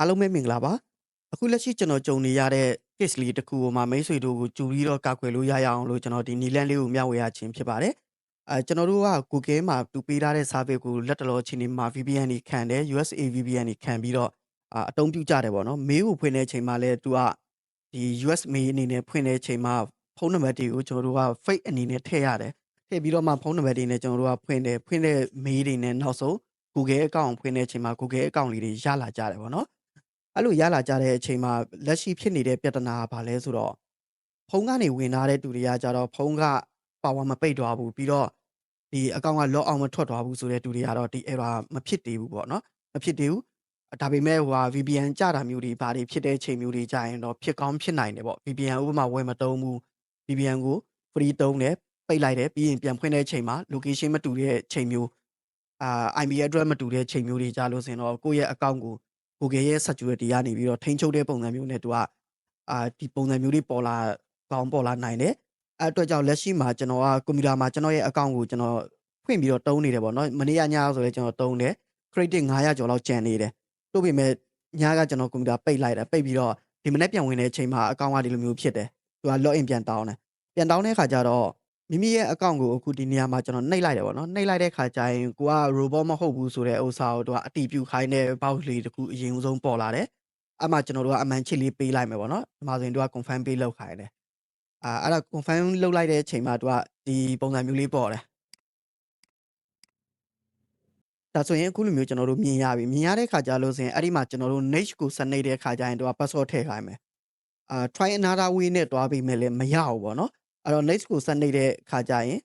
အားလုံးပဲမင်္ဂလာပါအခုလက်ရှိကျွန်တော်ကြုံနေရတဲ့ case လေးတစ်ခုကိုမှမိတ်ဆွေတို့ကိုကြူပြီးတော့ကာကွယ်လို့ရရအောင်လို့ကျွန်တော်ဒီနီလန်းလေးကိုမျှဝေရခြင်းဖြစ်ပါတယ်အဲကျွန်တော်တို့က Google မှာတူပေးထားတဲ့ service ကိုလက်တလောချင်းနေမှာ VPN နေခံတယ် USA VPN နေခံပြီးတော့အတုံးပြုကြတယ်ပေါ့နော်မေးကိုဖွင့်တဲ့အချိန်မှာလည်းသူကဒီ US mail အနေနဲ့ဖွင့်တဲ့အချိန်မှာဖုန်းနံပါတ်တွေကိုကျွန်တော်တို့က fake အနေနဲ့ထည့်ရတယ်ထည့်ပြီးတော့မှဖုန်းနံပါတ်တွေနဲ့ကျွန်တော်တို့ကဖွင့်တယ်ဖွင့်တဲ့ mail တွေနဲ့နောက်ဆုံး Google account ဖွင့်တဲ့အချိန်မှာ Google account လေးတွေရလာကြတယ်ပေါ့နော် အဲ့လိုရလာကြတဲ့အချိန်မှာလက်ရှိဖြစ်နေတဲ့ပြဿနာကဘာလဲဆိုတော့ဖုန်းကနေဝင်လာတဲ့သူတွေကကြတော့ဖုန်းက power မပိတ်သွားဘူးပြီးတော့ဒီ account က log out မထွက်သွားဘူးဆိုတဲ့သူတွေကတော့ဒီ error မဖြစ်သေးဘူးပေါ့နော်မဖြစ်သေးဘူးဒါပေမဲ့ဟိုဟာ VPN ကြတာမျိုးတွေဘာတွေဖြစ်တဲ့အချိန်မျိုးတွေကြာရင်တော့ဖြစ်ကောင်းဖြစ်နိုင်တယ်ပေါ့ VPN ဥပမာဝယ်မတုံးဘူး VPN ကို free တုံးတယ်ပိတ်လိုက်တယ်ပြီးရင်ပြန်ဖွင့်တဲ့အချိန်မှာ location မတူတဲ့အချိန်မျိုးအာ IP address မတူတဲ့အချိန်မျိုးတွေကြာလို့ဆိုရင်တော့ကိုယ့်ရဲ့ account ကို Google ရဲ့ security ကနေပြီးတော့ထိန်းချုပ်တဲ့ပုံစံမျိုးနဲ့သူကအာဒီပုံစံမျိုးတွေပေါ်လာကောင်းပေါ်လာနိုင်တယ်အဲ့အတွက်ကြောင့်လက်ရှိမှာကျွန်တော်ကကွန်ပျူတာမှာကျွန်တော်ရဲ့ account ကိုကျွန်တော်ဖွင့်ပြီးတော့တုံးနေတယ်ပေါ့နော်မနေ့ကညဆိုလဲကျွန်တော်တုံးတယ် credit 900ကျော်လောက်ကျန်နေတယ်တို့ပေမဲ့ညကကျွန်တော်ကွန်ပျူတာပိတ်လိုက်တယ်ပိတ်ပြီးတော့ဒီမနေ့ပြန်ဝင်တဲ့အချိန်မှာ account ကဒီလိုမျိုးဖြစ်တယ်သူက login ပြန်တောင်းတယ်ပြန်တောင်းတဲ့အခါကျတော့ မိမိရဲ့ account ကိုအခုဒီနေရာမှာကျွန်တော်နှိပ်လိုက်တယ်ပေါ့နော်နှိပ်လိုက်တဲ့ခါကျရင်ကိုက robot မဟုတ်ဘူးဆိုတဲ့ဥစ္စာကိုသူကအတီးပြူခိုင်းတဲ့ box လေးတစ်ခုအရင်ဆုံးပေါ်လာတယ်အဲ့မှာကျွန်တော်တို့ကအမှန်ချစ်လေးပေးလိုက်မယ်ပေါ့နော်ဒီမှာဆိုရင်သူက confirm ပေးလောက်ခိုင်းတယ်အာအဲ့ဒါ confirm လုပ်လိုက်တဲ့အချိန်မှာသူကဒီပုံစံမျိုးလေးပေါ်တယ်ဒါဆိုရင်အခုလိုမျိုးကျွန်တော်တို့မြင်ရပြီမြင်ရတဲ့ခါကျလို့ဆိုရင်အဲ့ဒီမှာကျွန်တော်တို့ niche ကိုစနေတဲ့ခါကျရင်သူက password ထည့်ခိုင်းမယ်အာ try another way နဲ့တွားပြီးမယ်လည်းမရဘူးပေါ့နော် အဲ့တော့ next ကိုဆက်နေတဲ့ခါကျရင်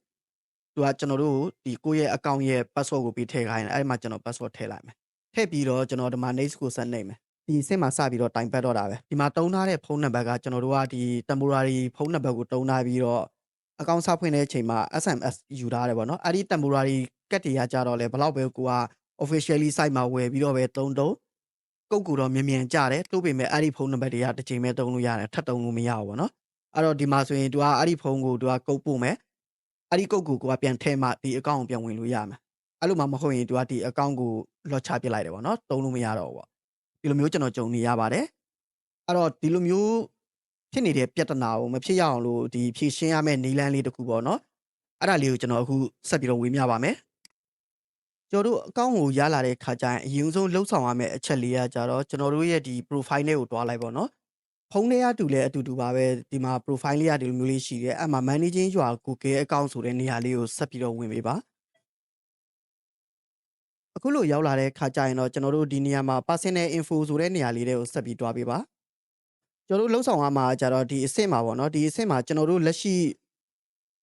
သူကကျွန်တော်တို့ဒီကိုယ့်ရဲ့ account ရဲ့ password ကိုပြီးထည့်ခိုင်းတယ်အဲ့ဒီမှာကျွန်တော် password ထည့်လိုက်မယ်ထည့်ပြီးတော့ကျွန်တော်ဒီမှာ next ကိုဆက်နေမယ်ဒီအဆင့်မှာစပြီးတော့တိုင်ပတ်တော့တာပဲဒီမှာတုံးထားတဲ့ဖုန်းနံပါတ်ကကျွန်တော်တို့ကဒီ temporary ဖုန်းနံပါတ်ကိုတုံးထားပြီးတော့ account စဖွင့်တဲ့အချိန်မှာ SMS ယူထားတယ်ပေါ့နော်အဲ့ဒီ temporary ကတ်တွေကကြတော့လေဘလောက်ပဲကိုက officially site မှာဝယ်ပြီးတော့ပဲတုံးတုံးကုတ်ကူတော့မြင်မြန်ကြတယ်တိုးပေမဲ့အဲ့ဒီဖုန်းနံပါတ်တွေကတစ်ချိန်ပဲတုံးလို့ရတယ်ထပ်တုံးလို့မရဘူးပေါ့နော် အဲ့တော့ဒီမှာဆိုရင် तू ကအဲ့ဒီဖုန်းကို तू ကကုတ်ပို့မယ်အဲ့ဒီကုတ်ကိုကိုကပြန်ထည့်မှဒီ account ကိုပြန်ဝင်လို့ရမယ်အဲ့လိုမှမဟုတ်ရင် तू ကဒီ account ကို lock ချပစ်လိုက်တယ်ပေါ့နော်တုံးလို့မရတော့ဘူးပေါ့ဒီလိုမျိုးကျွန်တော်ကြုံနေရပါတယ်အဲ့တော့ဒီလိုမျိုးဖြစ်နေတဲ့ပြဿနာကိုမဖြစ်ရအောင်လို့ဒီဖြည့်ရှင်းရမယ့်နည်းလမ်းလေးတစ်ခုပေါ့နော်အဲ့ဒါလေးကိုကျွန်တော်အခုဆက်ပြီးတော့ဝေမျှပါမယ်ကျွန်တော်တို့အကောင့်ကိုရလာတဲ့ခါကျရင်အရင်ဆုံးလှုပ်ဆောင်ရမယ့်အချက်လေးကကြတော့ကျွန်တော်တို့ရဲ့ဒီ profile လေးကိုတွားလိုက်ပေါ့နော် ဖုန်းလေးကတူလဲအတူတူပါပဲဒီမှာ profile လေးကဒီလိုမျိုးလေးရှိတယ်အဲ့မှာ managing your Google account ဆိုတဲ့နေရာလေးကိုဆက်ပြီးတော့ဝင်ပေးပါအခုလို့ရောက်လာတဲ့ခါကျရင်တော့ကျွန်တော်တို့ဒီနေရာမှာ personal info ဆိုတဲ့နေရာလေးတွေကိုဆက်ပြီးတွားပေးပါကျွန်တော်တို့လှုပ်ဆောင်ရမှာကြတော့ဒီအဆင့်မှာပေါ့နော်ဒီအဆင့်မှာကျွန်တော်တို့လက်ရှိ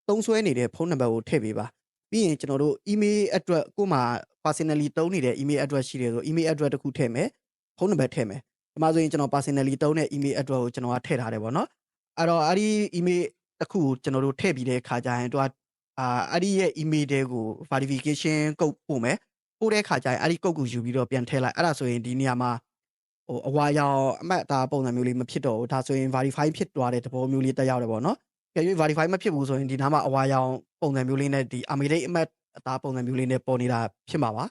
သုံးစွဲနေတဲ့ဖုန်းနံပါတ်ကိုထည့်ပေးပါပြီးရင်ကျွန်တော်တို့ email အတွက်ကို့မှာ personally သုံးနေတဲ့ email address ရှိတယ်ဆို email address တစ်ခုထည့်မယ်ဖုန်းနံပါတ်ထည့်မယ် ဒီမှာဆိုရင်ကျွန်တော် personally သုံးတဲ့ email address ကိုကျွန်တော်ကထည့်ထားတယ်ပေါ့နော်အဲ့တော့အဲ့ဒီ email တစ်ခုကိုကျွန်တော်တို့ထည့်ပြီးတဲ့အခါကျရင်သူကအာအဲ့ဒီရဲ့ email တွေကို verification code ပို့မယ်ပို့တဲ့အခါကျရင်အဲ့ဒီ code ကိုယူပြီးတော့ပြန်ထည့်လိုက်အဲ့ဒါဆိုရင်ဒီနေရာမှာဟိုအဝါရောင်အမှတ်ဒါပုံစံမျိုးလေးမဖြစ်တော့ဘူးဒါဆိုရင် verify ဖြစ်သွားတဲ့သဘောမျိုးလေးတက်ရောက်တယ်ပေါ့နော်ကြည့် verify မဖြစ်ဘူးဆိုရင်ဒီနားမှာအဝါရောင်ပုံစံမျိုးလေးနဲ့ဒီ amidate အမှတ်အသားပုံစံမျိုးလေးနဲ့ပေါ်နေတာဖြစ်မှာပါ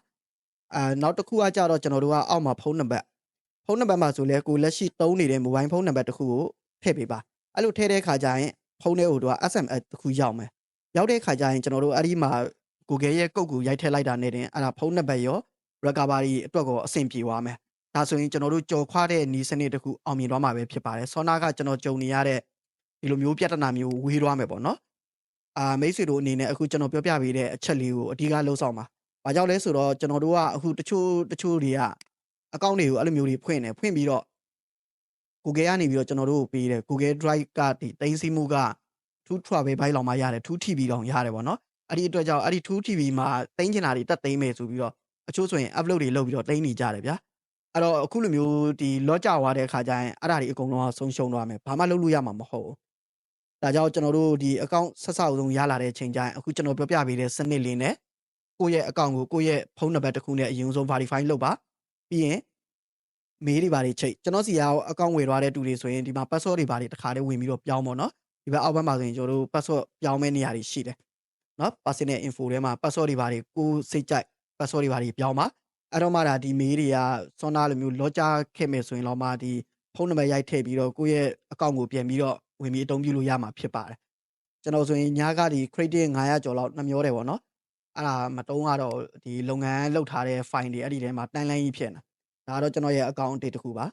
အာနောက်တစ်ခုကကြတော့ကျွန်တော်တို့ကအောက်မှာဖုန်းနံပါတ် ဖုန်းနံပါတ်မှာဆိုလဲကိုလက်ရှိသုံးနေတဲ့ mobile ဖုန်းနံပါတ်တစ်ခုကိုထည့်ပေးပါအဲ့လိုထည့်တဲ့ခါကျရင်ဖုန်းထဲကိုတော့ SMS တစ်ခုရောက်မယ်ရောက်တဲ့ခါကျရင်ကျွန်တော်တို့အဲ့ဒီမှာ Google ရဲ့ကုတ်ကိုရိုက်ထည့်လိုက်တာနဲ့တင်အဲ့ဒါဖုန်းနံပါတ်ရော recovery အတွက်ကိုအဆင်ပြေသွားမယ်ဒါဆိုရင်ကျွန်တော်တို့ကြော်ခွားတဲ့နီးစနစ်တစ်ခုအောင်မြင်သွားမှာပဲဖြစ်ပါတယ်ဆောနာကကျွန်တော်ကြုံနေရတဲ့ဒီလိုမျိုးပြဿနာမျိုးဝေးသွားမယ်ပေါ့နော်အာမိတ်ဆွေတို့အနေနဲ့အခုကျွန်တော်ပြောပြပေးတဲ့အချက်လေးကိုအဓိကလှုပ်ဆောင်ပါ။ဘာကြောင့်လဲဆိုတော့ကျွန်တော်တို့ကအခုတချို့တချို့တွေက အကောင့်တွေကိုအဲ့လိုမျိုးတွေဖွင့်တယ်ဖွင့်ပြီးတော့ Google ကနေပြီးတော့ကျွန်တော်တို့ကိုပေးတယ် Google Drive ကဒီတင်းစီမှုက2 travel byte လောက်မှရတယ်2 TB တောင်ရတယ်ပေါ့နော်။အဲ့ဒီအတွက်ကြောင့်အဲ့ဒီ2 TB မှာတင်းချင်တာတွေတက်သိမ်းမယ်ဆိုပြီးတော့အချို့ဆိုရင် upload တွေလုပ်ပြီးတော့သိမ်းနေကြတယ်ဗျာ။အဲ့တော့အခုလိုမျိုးဒီလော့ကြွားတဲ့အခါကျရင်အဲ့ဒါတွေအကုန်လုံးကဆုံးရှုံးသွားမယ်။ဘာမှလုပ်လို့ရမှာမဟုတ်ဘူး။ဒါကြောင့်ကျွန်တော်တို့ဒီ account ဆက်ဆောက်ဆုံးရလာတဲ့ချိန်ကျရင်အခုကျွန်တော်ပြောပြပေးတဲ့စနစ်လေးနဲ့ကိုယ့်ရဲ့ account ကိုကိုယ့်ရဲ့ဖုန်းနံပါတ်တစ်ခုနဲ့အရင်ဆုံး verify လုပ်ပါ ပြီးရင်မေးတွေဘာတွေချိတ်ကျွန်တော်စီကအကောင့်ဝယ်သွားတဲ့တူတွေဆိုရင်ဒီမှာ password တွေဘာတွေတခါလေးဝင်ပြီးတော့ပြောင်းပေါ့နော်ဒီဘက်အောက်ဘက်မှာဆိုရင်ကျွန်တော်တို့ password ပြောင်းမဲ့နေရာတွေရှိတယ်နော် personal info ထဲမှာ password တွေဘာတွေကိုစိတ်ကြိုက် password တွေဘာတွေပြောင်းပါအဲ့တော့မှဒါဒီမေးတွေကစွမ်းသားလိုမျိုး logger ခဲ့မယ်ဆိုရင်တော့မှဒီဖုန်းနံပါတ်ရိုက်ထည့်ပြီးတော့ကိုယ့်ရဲ့အကောင့်ကိုပြန်ပြီးတော့ဝင်ပြီးအသုံးပြုလို့ရမှာဖြစ်ပါတယ်ကျွန်တော်ဆိုရင်ညကဒီ credit 900ကျော်လောက်နှမျောတယ်ပေါ့နော် အဲ့ဒါမတုံးကတော့ဒီလုပ်ငန်းလုပ်ထားတဲ့ file တွေအဲ့ဒီထဲမှာ timeline ကြီးဖြစ်နေတာဒါကတော့ကျွန်တော်ရဲ့ account update တစ်ခုပါ